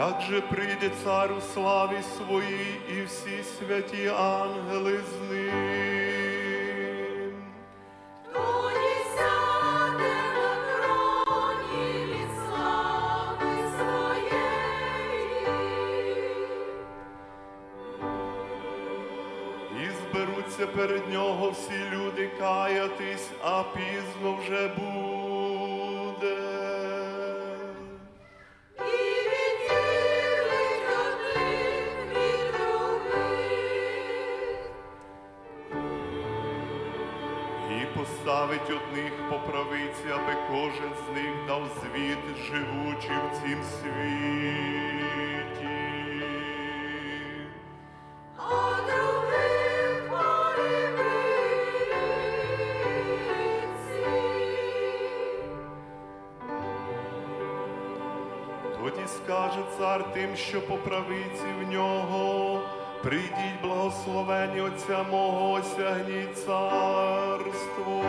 Также прийде цар у славі своїй і всі святі ангели з ним. Тоді сяде на троні від слави своєї. І зберуться перед нього всі люди каятись, а пізно вже буде. І поставить одних по правиці, аби кожен з них дав звіт, живучи в цім світі. Тоді скаже цар тим, що по правиці в нього, прийдіть благословені Отця мого, осягніть царство.